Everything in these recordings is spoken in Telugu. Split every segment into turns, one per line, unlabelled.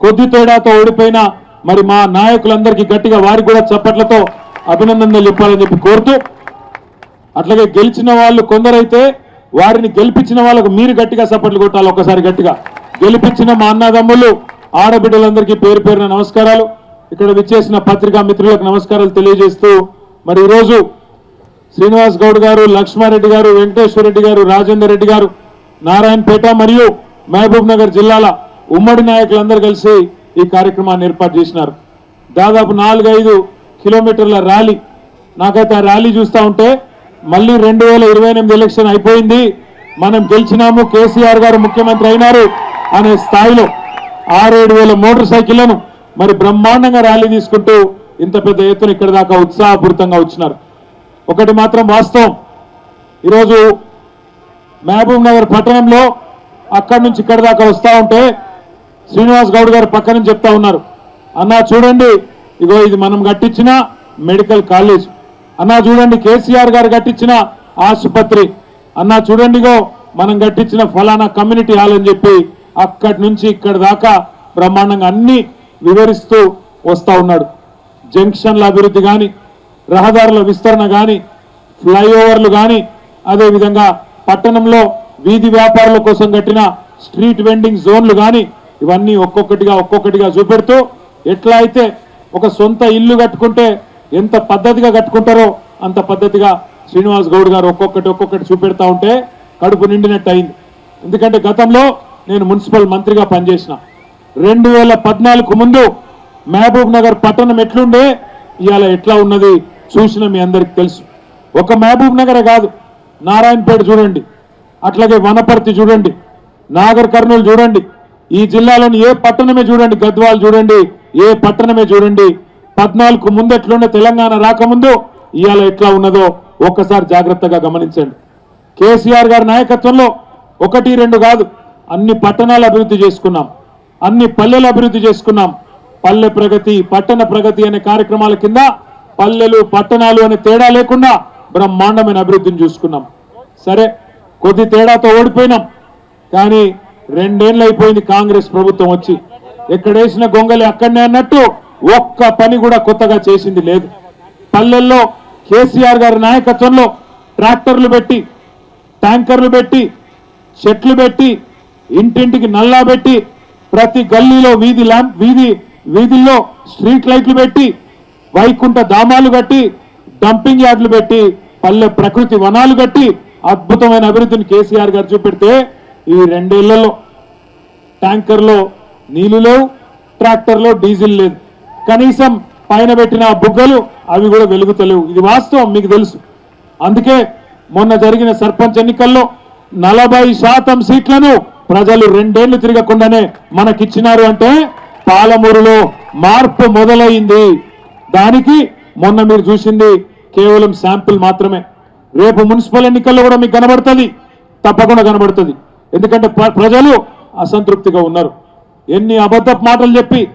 కొద్ది తేడాతో ఓడిపోయిన మరి మా నాయకులందరికీ గట్టిగా వారికి కూడా చప్పట్లతో అభినందనలు చెప్పాలని చెప్పి కోరుతూ అట్లాగే గెలిచిన వాళ్ళు కొందరైతే వారిని గెలిపించిన వాళ్ళకు మీరు గట్టిగా చప్పట్లు కొట్టాలి ఒకసారి గట్టిగా. గెలిపించిన మా అన్నదమ్ములు ఆడబిడ్డలందరికీ పేరు పేరున నమస్కారాలు. ఇక్కడ విచ్చేసిన పత్రికా మిత్రులకు నమస్కారాలు తెలియజేస్తూ మరి ఈరోజు శ్రీనివాస్ గౌడ్ గారు లక్ష్మారెడ్డి గారు వెంకటేశ్వర రెడ్డి గారు రాజేందర్ రెడ్డి గారు నారాయణపేట మరియు మహబూబ్ నగర్ జిల్లాల ఉమ్మడి నాయకులందరూ కలిసి ఈ కార్యక్రమాన్ని ఏర్పాటు చేసినారు. దాదాపు నాలుగైదు కిలోమీటర్ల ర్యాలీ. నాకైతే ఆ ర్యాలీ చూస్తూ ఉంటే మళ్ళీ రెండు వేల ఇరవై ఎనిమిది ఎలక్షన్ అయిపోయింది. మనం గెలిచినాము కేసీఆర్ గారు ముఖ్యమంత్రి అయినారు అనే స్థాయిలో ఆరేడు వేల మోటార్ సైకిళ్ళను మరి బ్రహ్మాండంగా ర్యాలీ తీసుకుంటూ ఇంత పెద్ద ఎత్తున ఇక్కడ దాకా ఉత్సాహపూరితంగా వచ్చినారు. ఒకటి మాత్రం వాస్తవం. ఈరోజు మహబూబ్ నగర్ పట్టణంలో అక్కడి నుంచి ఇక్కడ దాకా వస్తూ ఉంటే శ్రీనివాస్ గౌడ్ గారు పక్క నుంచి చెప్తా ఉన్నారు. అన్నా చూడండి. ఇగో ఇది మనం కట్టించిన మెడికల్ కాలేజ్. అన్నా చూడండి. కేసీఆర్ గారు కట్టించిన ఆసుపత్రి. అన్నా చూడండిగో మనం కట్టించిన ఫలానా కమ్యూనిటీ హాల్ అని చెప్పి అక్కడి నుంచి ఇక్కడ దాకా బ్రహ్మాండంగా అన్ని వివరిస్తూ వస్తా ఉన్నాడు. జంక్షన్ల అభివృద్ధి కానీ రహదారుల విస్తరణ కానీ ఫ్లైఓవర్లు కానీ అదేవిధంగా పట్టణంలో వీధి వ్యాపారుల కోసం కట్టిన స్ట్రీట్ వెండింగ్ జోన్లు కానీ ఇవన్నీ ఒక్కొక్కటిగా ఒక్కొక్కటిగా చూపెడుతూ ఎట్లా అయితే ఒక సొంత ఇల్లు కట్టుకుంటే ఎంత పద్ధతిగా కట్టుకుంటారో అంత పద్ధతిగా శ్రీనివాస్ గౌడ్ గారు ఒక్కొక్కటి ఒక్కొక్కటి చూపెడతా ఉంటే కడుపు నిండినట్టు అయింది ఎందుకంటే గతంలో నేను మున్సిపల్ మంత్రిగా పనిచేసిన. రెండు వేల పద్నాలుగు ముందు మహబూబ్ నగర్ పట్టణం ఎట్లుండే ఇవాళ ఎట్లా ఉన్నది చూసిన మీ అందరికి తెలుసు. ఒక మహబూబ్ నగరే కాదు నారాయణపేట చూడండి అట్లాగే వనపర్తి చూడండి నాగర్ కర్నూలు చూడండి ఈ జిల్లాలోని ఏ పట్టణమే చూడండి గద్వాల్ చూడండి ఏ పట్టణమే చూడండి పద్నాలుగు ముందు ఎట్లుండే తెలంగాణ రాకముందు ఇవాళ ఎట్లా ఉన్నదో ఒక్కసారి జాగ్రత్తగా గమనించండి. కేసీఆర్ గారి నాయకత్వంలో ఒకటి రెండు కాదు అన్ని పట్టణాలు అభివృద్ధి చేసుకున్నాం. అన్ని పల్లెలు అభివృద్ధి చేసుకున్నాం. పల్లె ప్రగతి పట్టణ ప్రగతి అనే కార్యక్రమాల కింద పల్లెలు పట్టణాలు అనే తేడా లేకుండా బ్రహ్మాండమైన అభివృద్ధిని చూసుకున్నాం. సరే కొద్ది తేడాతో ఓడిపోయినాం. కానీ రెండేళ్ళు అయిపోయింది కాంగ్రెస్ ప్రభుత్వం వచ్చి. ఎక్కడేసిన గొంగలి అక్కడనే అన్నట్టు ఒక్క పని కూడా కొత్తగా చేసింది లేదు. పల్లెల్లో కేసీఆర్ గారి నాయకత్వంలో ట్రాక్టర్లు పెట్టి ట్యాంకర్లు పెట్టి చెట్లు పెట్టి ఇంటింటికి నల్లా పెట్టి ప్రతి గల్లీలో వీధి ల్యాంప్ వీధి వీధుల్లో స్ట్రీట్ లైట్లు పెట్టి వైకుంఠ ధామాలు కట్టి డంపింగ్ యార్డులు పెట్టి పల్లె ప్రకృతి వనాలు కట్టి అద్భుతమైన అభివృద్ధిని కేసీఆర్ గారు చూపెడితే ఈ రెండేళ్ళలో ట్యాంకర్లో నీళ్ళు లేవు ట్రాక్టర్లో డీజిల్ లేదు. కనీసం పైన పెట్టిన బుగ్గలు అవి కూడా వెలుగుతలేవు. ఇది వాస్తవం మీకు తెలుసు. అందుకే మొన్న జరిగిన సర్పంచ్ ఎన్నికల్లో నలభై శాతం సీట్లను ప్రజలు రెండేళ్ళు తిరగకుండానే మనకిచ్చినారు అంటే పాలమూరులో మార్పు మొదలైంది. దానికి మొన్న మీరు చూసింది కేవలం శాంపుల్ మాత్రమే. రేపు మున్సిపల్ ఎన్నికల్లో కూడా మీకు కనబడుతుంది. తప్పకుండా కనబడుతుంది. ఎందుకంటే ప్ర- ప్రజలు అసంతృప్తిగా ఉన్నారు. ఎన్ని అబద్ధ మాటలు చెప్పి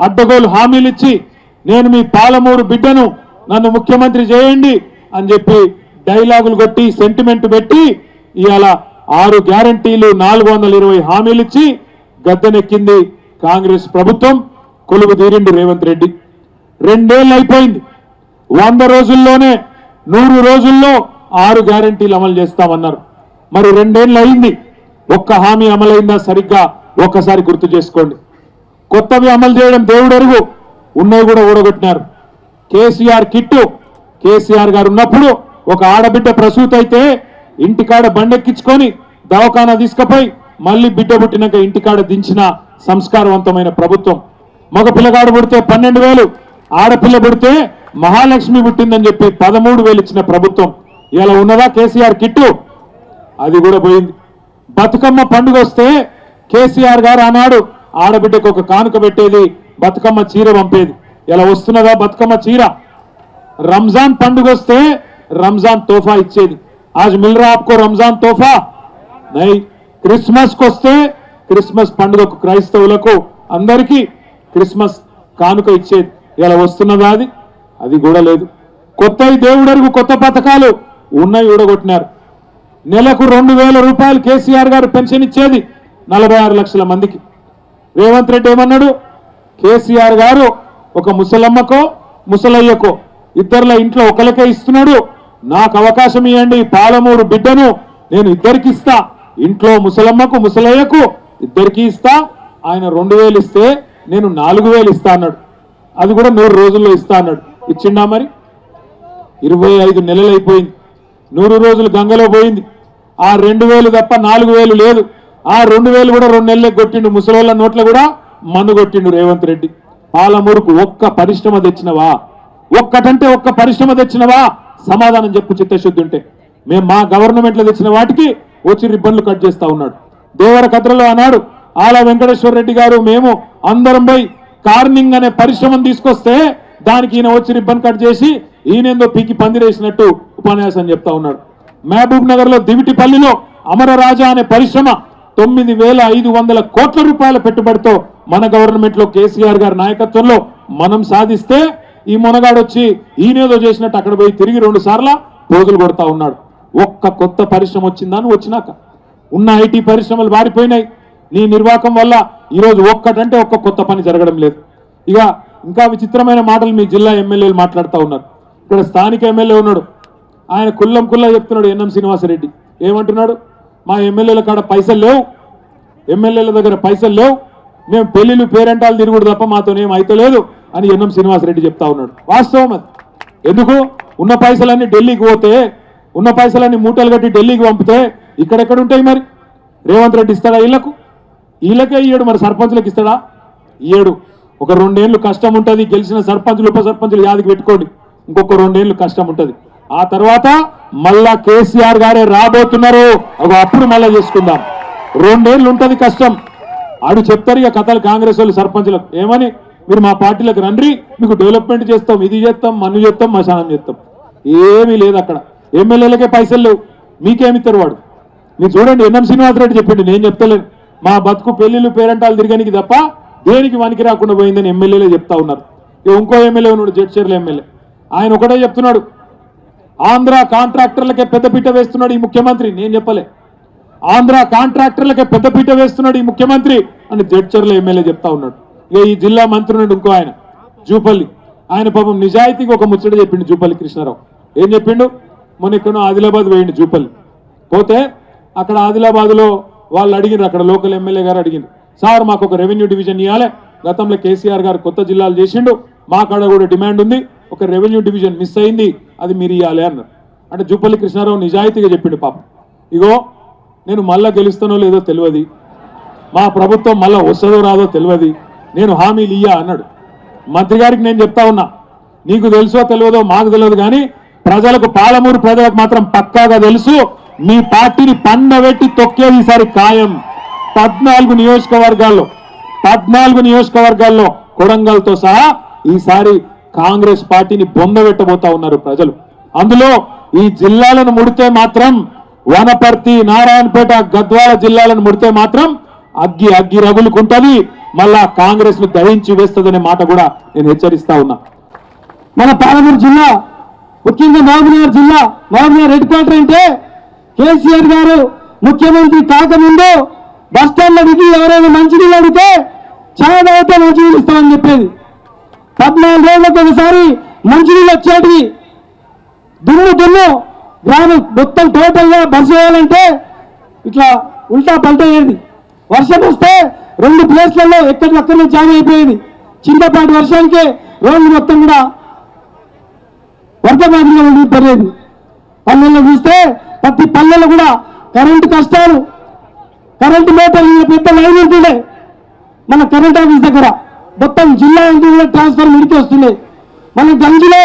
అడ్డగోలు హామీలు ఇచ్చి నేను మీ పాలమూరు బిడ్డను నన్ను ముఖ్యమంత్రి చేయండి అని చెప్పి డైలాగులు కొట్టి సెంటిమెంట్ పెట్టి ఇవాళ ఆరు గ్యారంటీలు నాలుగు వందల ఇరవై హామీలు ఇచ్చి గద్దెనెక్కింది కాంగ్రెస్ ప్రభుత్వం. కొలువు తీరిండు రేవంత్ రెడ్డి. రెండేళ్ళు అయిపోయింది. వంద రోజుల్లోనే నూరు రోజుల్లో ఆరు గ్యారంటీలు అమలు చేస్తామన్నారు. మరి రెండేళ్ళు అయింది. ఒక్క హామీ అమలైందా సరిగ్గా? ఒక్కసారి గుర్తు చేసుకోండి. కొత్తవి అమలు చేయడం దేవుడు ఉన్నవి కూడా ఊడగొట్టినారు. కేసీఆర్ కిట్టు. కేసీఆర్ గారు ఉన్నప్పుడు ఒక ఆడబిడ్డ ప్రసూతి అయితే ఇంటికాడ బండెక్కించుకొని దవాఖానా తీసుకపోయి మళ్ళీ బిడ్డ పుట్టినాక ఇంటికాడ దించిన సంస్కారవంతమైన ప్రభుత్వం. మగ పిల్లగాడు పుడితే పన్నెండు వేలు ఆడపిల్ల పుడితే మహాలక్ష్మి పుట్టిందని చెప్పి పదమూడు వేలు ఇచ్చిన ప్రభుత్వం. ఇలా ఉన్నదా కేసీఆర్ కిట్టు? అది కూడా పోయింది. బతుకమ్మ పండుగ వస్తే కేసీఆర్ గారు ఆనాడు ఆడబిడ్డకు ఒక కానుక పెట్టేది బతుకమ్మ చీర పంపేది. ఇలా వస్తున్నదా బతుకమ్మ చీర? రంజాన్ పండుగ వస్తే రంజాన్ తోఫా ఇచ్చేది. ఆజ్ మిల్ ఆప్కో రంజాన్ తోఫా? నై. క్రిస్మస్కి వస్తే క్రిస్మస్ పండుగకు క్రైస్తవులకు అందరికీ క్రిస్మస్ కానుక ఇచ్చేది. ఇలా వస్తున్నదా అది? అది కూడా లేదు. కొత్త దేవుడరుగు కొత్త పథకాలు. ఉన్నాయి ఊడగొట్టినారు. నెలకు రెండు వేల రూపాయలు కేసీఆర్ గారు పెన్షన్ ఇచ్చేది నలభై ఆరు లక్షల మందికి. రేవంత్ రెడ్డి ఏమన్నాడు? కేసీఆర్ గారు ఒక ముసలమ్మకో ముసలయ్యకో ఇద్దరుల ఇంట్లో ఒకరికే ఇస్తున్నాడు. నాకు అవకాశం ఇవ్వండి పాలమూరు బిడ్డను నేను ఇద్దరికి ఇస్తా. ఇంట్లో ముసలమ్మకు ముసలయ్యకు ఇద్దరికి ఇస్తా. ఆయన రెండు వేలు ఇస్తే నేను నాలుగు వేలు ఇస్తా అన్నాడు. అది కూడా నూరు రోజుల్లో ఇస్తా అన్నాడు. ఇచ్చిండా మరి? ఇరవై ఐదు నెలలు అయిపోయింది నూరు రోజులు గంగలో పోయింది. ఆ రెండు వేలు తప్ప నాలుగు వేలు లేదు. ఆ రెండు వేలు కూడా రెండు నెలలకు కొట్టిండు. ముసలోళ్ళ నోట్ల కూడా మన్ను కొట్టిండు రేవంత్ రెడ్డి. పాలమూరుకు ఒక్క పరిశ్రమ తెచ్చినవా? ఒక్కటంటే ఒక్క పరిశ్రమ తెచ్చినవా? సమాధానం చెప్పు చిత్తశుద్ధి ఉంటే. మేము మా గవర్నమెంట్లో తెచ్చిన వాటికి వచ్చి రిబ్బన్లు కట్ చేస్తా ఉన్నాడు. దేవర కథలో అన్నాడు ఆల వెంకటేశ్వర రెడ్డి గారు మేము అందరం పోయి కార్నింగ్ అనే పరిశ్రమను తీసుకొస్తే దానికి ఈయన వచ్చి రిబ్బన్ కట్ చేసి ఈయనేందో పీకి పందిరేసినట్టు ఉపన్యాసం చెప్తా ఉన్నాడు. మహబూబ్ నగర్లో దివిటిపల్లిలో అమరరాజా అనే పరిశ్రమ తొమ్మిది వేల ఐదు వందల కోట్ల రూపాయల పెట్టుబడితో మన గవర్నమెంట్లో కేసీఆర్ గారి నాయకత్వంలో మనం సాధిస్తే ఈ మునగాడు వచ్చి ఈయనేదో చేసినట్టు అక్కడ పోయి తిరిగి రెండు సార్ల పోజులు కొడతా ఉన్నాడు. ఒక్క కొత్త పరిశ్రమ వచ్చిందని వచ్చినాక. ఉన్న ఐటీ పరిశ్రమలు మారిపోయినాయి. నీ నిర్వాహకం వల్ల ఈరోజు ఒక్కటంటే ఒక్క కొత్త పని జరగడం లేదు. ఇక ఇంకా విచిత్రమైన మాటలు మీ జిల్లా ఎమ్మెల్యేలు మాట్లాడుతూ ఉన్నారు. ఇక్కడ స్థానిక ఎమ్మెల్యే ఉన్నాడు. ఆయన కుల్లం కుల్లా చెప్తున్నాడు ఎన్ఎం శ్రీనివాసరెడ్డి. ఏమంటున్నాడు? మా ఎమ్మెల్యేల కాడ పైసలు లేవు. ఎమ్మెల్యేల దగ్గర పైసలు లేవు. మేము పెళ్ళిళ్ళు పేరెంటాలు తిరుగుడు తప్ప మాతోనేం అయితలేదు అని ఎన్ఎం శ్రీనివాసరెడ్డి చెప్తా ఉన్నాడు. వాస్తవం అది. ఎందుకు? ఉన్న పైసలన్నీ ఢిల్లీకి పోతే ఉన్న పైసలన్నీ మూటలు కట్టి ఢిల్లీకి పంపితే ఇక్కడెక్కడ ఉంటాయి మరి? రేవంత్ రెడ్డి ఇస్తాడా వీళ్ళకు వీళ్ళకే ఇయ్యడు మరి సర్పంచులకు ఇస్తాడా? ఇయ్యడు. ఒక రెండేళ్ళు కష్టం ఉంటుంది గెలిచిన సర్పంచులు ఉప సర్పంచులు యాదికి పెట్టుకోండి. ఇంకొక రెండేళ్ళు కష్టం ఉంటుంది. ఆ తర్వాత మళ్ళా కేసీఆర్ గారే రాబోతున్నారు. ఒక అప్పుడు మళ్ళా చేసుకుందాం. రెండేళ్ళు ఉంటుంది కష్టం. ఆడు చెప్తారు ఇక కథలు కాంగ్రెస్ వాళ్ళు సర్పంచులకు. ఏమని? మీరు మా పార్టీలకు రండి మీకు డెవలప్మెంట్ చేస్తాం ఇది చేస్తాం మన్ను చేస్తాం మశానం చేస్తాం. ఏమీ లేదు అక్కడ. ఎమ్మెల్యేలకే పైసలు లేవు. మీకేమిస్తారు వాడు? మీరు చూడండి ఎన్ఎం శ్రీనివాసరెడ్డి చెప్పిండు నేను చెప్తలేను. మా బతుకు పెళ్ళిళ్ళు పేరంటాలు తిరగనికి తప్ప దేనికి వనికి రాకుండా పోయిందని ఎమ్మెల్యేలే చెప్తా ఉన్నారు. ఇక ఇంకో ఎమ్మెల్యే ఉన్నాడు జడ్చర్ల ఎమ్మెల్యే. ఆయన ఒకటే చెప్తున్నాడు ఆంధ్ర కాంట్రాక్టర్లకే పెద్దపీట వేస్తున్నాడు ఈ ముఖ్యమంత్రి. నేను చెప్పలే. ఆంధ్ర కాంట్రాక్టర్లకే పెద్దపీట వేస్తున్నాడు ఈ ముఖ్యమంత్రి అని జడ్చర్ల ఎమ్మెల్యే చెప్తా ఉన్నాడు. ఇక ఈ జిల్లా మంత్రి ఉన్నాడు ఇంకో ఆయన జూపల్లి. ఆయన పాపం నిజాయితీకి ఒక ముచ్చట చెప్పిండు జూపల్లి కృష్ణారావు. ఏం చెప్పిండు? మొన్న ఇక్కడ ఆదిలాబాద్ వేయండి జూపల్లి. పోతే అక్కడ ఆదిలాబాద్లో వాళ్ళు అడిగినారు అక్కడ లోకల్ ఎమ్మెల్యే గారు అడిగింది సార్ మాకు ఒక రెవెన్యూ డివిజన్ ఇవ్వాలి గతంలో కేసీఆర్ గారు కొత్త జిల్లాలు చేసిండు. మా కాడ కూడా డిమాండ్ ఉంది. ఒక రెవెన్యూ డివిజన్ మిస్ అయింది అది మీరు ఇవ్వాలి అన్నారు. అంటే జూపల్లి కృష్ణారావు నిజాయితీగా చెప్పిండు పాపం. ఇగో నేను మళ్ళా గెలుస్తానో లేదో తెలియదు. మా ప్రభుత్వం మళ్ళా వస్తుందో రాదో తెలియదు. నేను హామీలు ఇయ్యా అన్నాడు. మంత్రి గారికి నేను చెప్తా ఉన్నా. నీకు తెలుసో తెలియదో మాకు తెలియదు కానీ ప్రజలకు పాలమూరు ప్రజలకు మాత్రం పక్కాగా తెలుసు మీ పార్టీని పండబెట్టి తొక్కేది ఈసారి ఖాయం. పద్నాలుగు నియోజకవర్గాల్లో పద్నాలుగు నియోజకవర్గాల్లో కొడంగల్తో సహా ఈసారి కాంగ్రెస్ పార్టీని బొందబెట్టబోతా ఉన్నారు ప్రజలు. అందులో ఈ జిల్లాలను ముడితే మాత్రం వనపర్తి నారాయణపేట గద్వాల జిల్లాలను ముడితే మాత్రం అగ్గి అగ్గి రగులుకుంటుంది. మళ్ళా కాంగ్రెస్ను దహించి వేస్తుందనే మాట కూడా నేను హెచ్చరిస్తా ఉన్నా.
మన పాలమూరు జిల్లా ముఖ్యంగా మహబూబ్నగర్ జిల్లా మహబూబ్నగర్ హెడ్ క్వార్టర్ అంటే కేసీఆర్ గారు ముఖ్యమంత్రి కాకముందు బస్ దిగి ఎవరైనా మంచినీళ్ళు అడిగితే చాలా తాగితే మంచినీళ్ళు ఇస్తామని చెప్పేది. పద్నాలుగు రోజులకు ఒకసారి మంచినీళ్ళు వచ్చేటివి. దుమ్ము దుమ్ము గ్రామం మొత్తం టోటల్గా బస్సు వేయాలంటే ఇట్లా ఉల్టా పల్టయ్యేది వర్షం వస్తే రెండు ప్లేస్లలో ఎక్కడికక్కడనే జామ్ అయిపోయేది. చిన్నపాటి వర్షానికే రోడ్లు మొత్తం కూడా వరద బాధిగా ఉండిపోయేది. పల్లెల్లో చూస్తే ప్రతి పల్లెల్లో కూడా కరెంటు కష్టాలు. కరెంటు మోటార్లు పెద్ద లైన్ ఉంటుండే. మన కరెంట్ ఆఫీస్ దగ్గర. మొత్తం జిల్లా అంతా కూడా ట్రాన్స్ఫర్ మిడికి వస్తున్నాయి. మన గంజిలో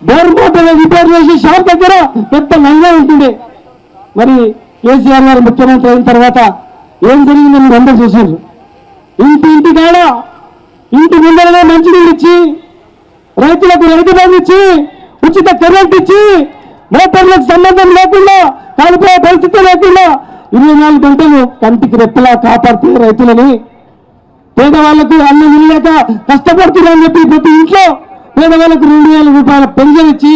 బోర్ మోటార్ రిపేర్ చేసి షాప్ దగ్గర పెద్ద లైన్ ఉంటుంది. మరి కేసీఆర్ గారు ముఖ్యమంత్రి అయిన తర్వాత ఏం జరిగిందో మీరు అందరూ చూసారు ఇంటి ఇంటి కాడ ఇంటి ముందరనే మంచినీళ్ళు ఇచ్చి రైతులకు రైతు బంధు ఇచ్చి ఉచిత కరెంట్ ఇచ్చి మోటార్లకు సంబంధం లేకుండా కాలిపోయే పరిస్థితి లేకుండా ఇరవై నాలుగు గంటలు కంటికి రెప్పలా కాపాడుతూ రైతులని పేదవాళ్ళకు అన్నం ఇల్లేక కష్టపడుతున్నారని చెప్పి ప్రతి ఇంట్లో పేదవాళ్ళకు రెండు వేల రూపాయల పెన్షన్ ఇచ్చి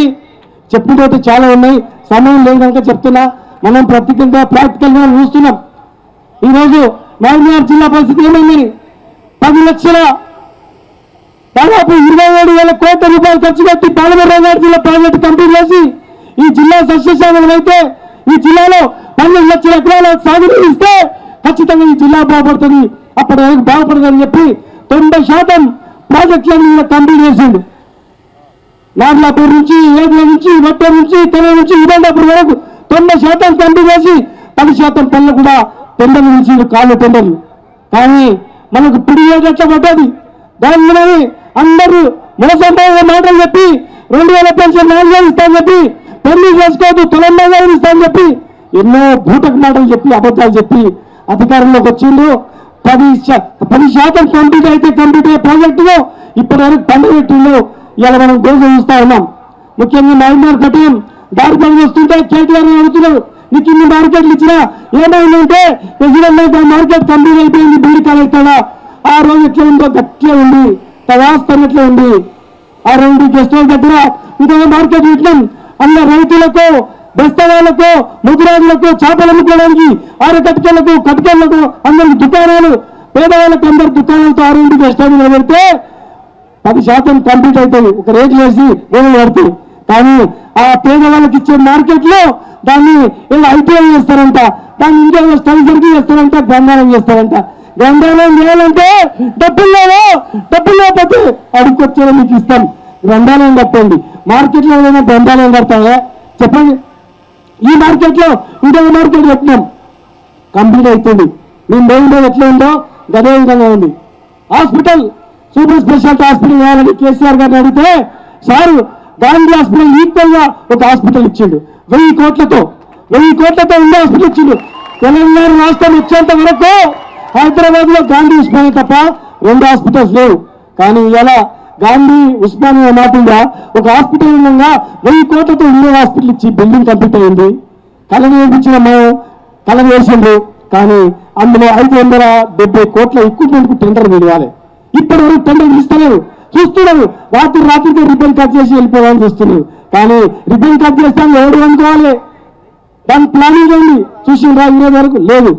చెప్పుకుంటే చాలా ఉన్నాయి. సమయం లేదు కనుక చెప్తున్నా. మనం ప్రత్యేకంగా ప్రాక్టికల్గా చూస్తున్నాం. ఈరోజు మహబూబ్నగర్ జిల్లా పరిస్థితి ఏమైంది? పది లక్షల దాదాపు ఇరవై ఏడు వేల కోట్ల రూపాయలు ఖర్చు పెట్టి పాలమూరు జిల్లా ప్రాజెక్టు కంప్లీట్ చేసి ఈ జిల్లా సస్యశ్యామలం అయితే ఈ జిల్లాలో పన్నెండు లక్షల ఎకరాల సాగునీరు ఇస్తే ఖచ్చితంగా ఈ జిల్లా బాగుపడుతుంది. అప్పటి వరకు బాగుపడదని చెప్పి తొంభై శాతం ప్రాజెక్టులను కంప్లీట్ చేసిండు. నాగలాపూర్ నుంచి ఏడుల నుంచి వట్ట నుంచి తెల నుంచి ఇదండాపూర్ వరకు తొంభై శాతం కంప్లీట్ చేసి పది శాతం పనులు కూడా టెండర్లు నుంచి కాళ్ళు టెండర్లు. కానీ మనకు పిడి ఎట్లా పడ్డది. దాని మీద అందరూ మనసంపై మాటలు చెప్పి రెండు వేల పెన్షన్ నాలుగు వేలు ఇస్తామని చెప్పి పెళ్ళి చేసుకోవద్దు తెలంగాణ ఇస్తామని చెప్పి ఎన్నో భూటకు మాటలు చెప్పి అబద్ధాలు చెప్పి అధికారంలోకి వచ్చిండు పది పది శాతం కంప్లీట్ అయితే కంప్లీట్ అయ్యే ప్రాజెక్టులో ఇప్పటి వరకు పండుగట్టిలో ఇలా మనం దోష చూస్తా ఉన్నాం. ముఖ్యంగా మహబూబ్ కట్టడం దారి పని వస్తుంటే కేటీఆర్ అడుగుతున్నారు నీకు ఇన్ని మార్కెట్లు ఇచ్చినా ఏమైందంటే ప్రెసిడెంట్ మార్కెట్ కంప్లీట్ అయిపోయింది బిల్డి కాలేస్తాడా ఆ రోజు ఎట్లా ఉందో గట్టిగా ఉంది తవాస్తన్నట్లే ఉంది? ఆ రెండు గెస్ట్ హౌస్ దగ్గర ఇదే మార్కెట్ ఇట్లా అన్న రైతులకు బస్తవాళ్ళకు ముద్రాజులకు చేపలు అమ్ముకోవడానికి ఆరు కటికలకు కటికలకు అందరికి దుకాణాలు. పేదవాళ్ళకి అందరు దుకాణాలతో ఆరు ఇంటికి గెస్ట్ హౌస్ పది శాతం కంప్లీట్ అవుతుంది. ఒక రేట్లు వేసి భూములు పడుతుంది కానీ ఆ పేదవాళ్ళకి ఇచ్చే మార్కెట్లో దాన్ని ఏదో ఐపీఎల్ చేస్తారంట దాన్ని ఇండియాలో స్టడీ చేస్తారంట గ్రంథాలయం చేస్తారంట. గ్రంథాలయం చేయాలంటే డబ్బులు లేవు డబ్బులు లేకపోతే అడుక్కొచ్చేలా మీకు ఇస్తాం. గ్రంథాలయం కట్టండి. మార్కెట్లో ఏదైనా గ్రంథాలయం కడతాయా చెప్పండి. ఈ మార్కెట్లో ఇంకొక మార్కెట్ పెట్టినాం. కంప్లీట్ అవుతుంది మేము పోయిందో ఎట్లా ఉందో గదే విధంగా ఉంది. హాస్పిటల్ సూపర్ స్పెషాలిటీ హాస్పిటల్ వేయాలని కేసీఆర్ గారిని అడిగితే సార్ గాంధీ హాస్పిటల్ ఈక్వల్గా ఒక హాస్పిటల్ ఇచ్చిండు. వెయ్యి కోట్లతో వెయ్యి కోట్లతో ఉండే హాస్పిటల్ ఇచ్చిండు. తెలంగాణ రాష్ట్రం వచ్చేంత వరకు హైదరాబాద్లో గాంధీ ఉస్మానియా తప్ప రెండు హాస్పిటల్స్ లేవు. కానీ ఇలా గాంధీ ఉస్మానియా మాటగా ఒక హాస్పిటల్ ఉండగా వెయ్యి కోట్లతో ఉండే హాస్పిటల్ ఇచ్చి బిల్డింగ్ కంప్లీట్ అయింది. కళను వేయించిన మనం కళను వేసిండ్రు కానీ అందులో ఐదు వందల డెబ్బై కోట్ల ఎక్కువ టెండర్ విడవాలి ఇప్పటి వరకు టెండర్ ఇస్తలేరు. చూస్తున్నారు. రాత్రి రాత్రికి రిబ్బన్ కట్ చేసి వెళ్ళిపోవాలని చూస్తున్నారు. కానీ రిబ్బన్ కట్ చేస్తాను ఎవరు అనుకోవాలి దాని ప్లానింగ్ ఉంది చూసిండ్రా ఈరోజు వరకు లేదు.